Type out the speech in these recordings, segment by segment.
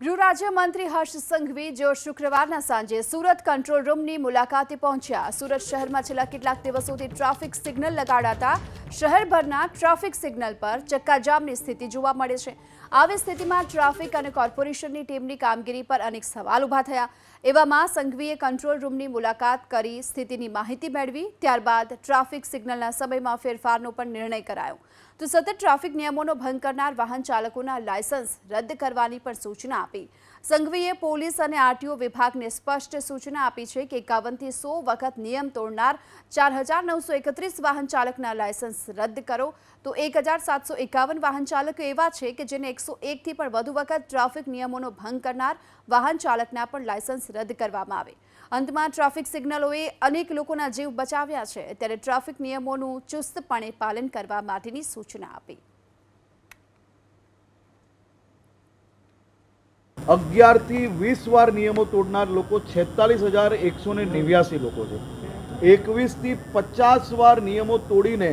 ગૃહ રાજ્યમંત્રી હર્ષ સંઘવી જો શુક્રવારના સાંજે સુરત કંટ્રોલ રૂમની મુલાકાતે પહોંચ્યા. સુરત શહેરમાં છેલ્લા કેટલાક દિવસોથી ટ્રાફિક સિગ્નલ લગાડાતા શહેરભરના ટ્રાફિક સિગ્નલ પર ચક્કાજામની સ્થિતિ જોવા મળે છે. આવી સ્થિતિમાં ટ્રાફિક અને કોર્પોરેશનની ટીમની કામગીરી પર અનેક સવાલ ઊભા થયા. એવામાં સંઘવીએ કંટ્રોલ રૂમની મુલાકાત કરી સ્થિતિની માહિતી મેળવી, ત્યારબાદ ટ્રાફિક સિગ્નલના સમયમાં ફેરફારનો પણ નિર્ણય કરાયો. તો સતત ટ્રાફિક નિયમોનો ભંગ કરનાર વાહન ચાલકોના લાયસન્સ રદ કરવાની પણ સૂચના આપી. સંઘવીએ પોલીસ અને આરટીઓ વિભાગને સ્પષ્ટ સૂચના આપી છે કે એકાવનથી સો વખત નિયમ તોડનાર ચાર હજાર નવસો એકત્રીસ વાહન ચાલકના લાયસન્સ રદ કરો. તો એક હજાર સાતસો એકાવન વાહન ચાલકો એવા છે કે જેને એકસો એકથી પણ વધુ વખત ટ્રાફિક નિયમોનો ભંગ કરનાર વાહન ચાલકના પણ લાયસન્સ રદ કરવામાં આવે. અંતમાં ટ્રાફિક સિગ્નલોએ અનેક લોકોના જીવ બચાવ્યા છે. ત્યારે ટ્રાફિક નિયમોનું ચુસ્તપણે પાલન કરવા માટેની સૂચના આપી. અગિયારથી વીસ વાર નિયમો તોડનાર લોકો છેતાલીસ હજાર એકસો ને નેવ્યાસી લોકો છે. એકવીસથી પચાસ વાર નિયમો તોડીને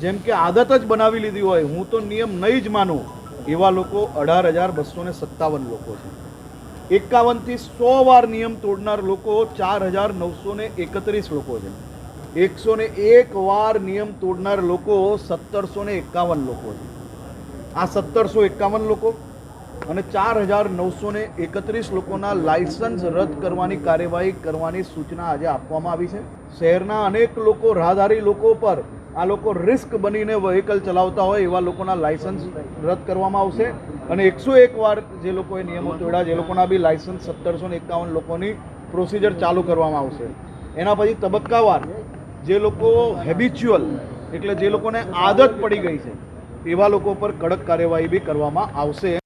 જેમ કે આદત જ બનાવી લીધી હોય, હું તો નિયમ નહીં જ માનું, એવા લોકો અઢાર હજાર બસો ને સત્તાવન લોકો છે. એકાવનથી સો વાર નિયમ તોડનાર લોકો ચાર હજાર નવસો ને એકત્રીસ લોકો છે. એકસો ને એક વાર નિયમ તોડનાર લોકો સત્તરસો ને એકાવન લોકો છે. આ સત્તરસો એકાવન લોકો અને ચાર હજાર નવસો ને એકત્રીસ લોકોના લાયસન્સ રદ કરવાની કાર્યવાહી કરવાની સૂચના આજે આપવામાં આવી છે. શહેરના અનેક લોકો, રાહદારી લોકો પર આ લોકો રિસ્ક બનીને વ્હીકલ ચલાવતા હોય એવા લોકોના લાયસન્સ રદ કરવામાં આવશે. અને એકસો એક વાર જે લોકોએ નિયમો તોડ્યા, જે લોકોના બી લાયસન્સ સત્તરસો ને એકાવન લોકોની પ્રોસિજર ચાલુ કરવામાં આવશે. એના પછી તબક્કાવાર જે લોકો હેબિચ્યુઅલ એટલે જે લોકોને આદત પડી ગઈ છે, એવા લોકો પર કડક કાર્યવાહી બી કરવામાં આવશે.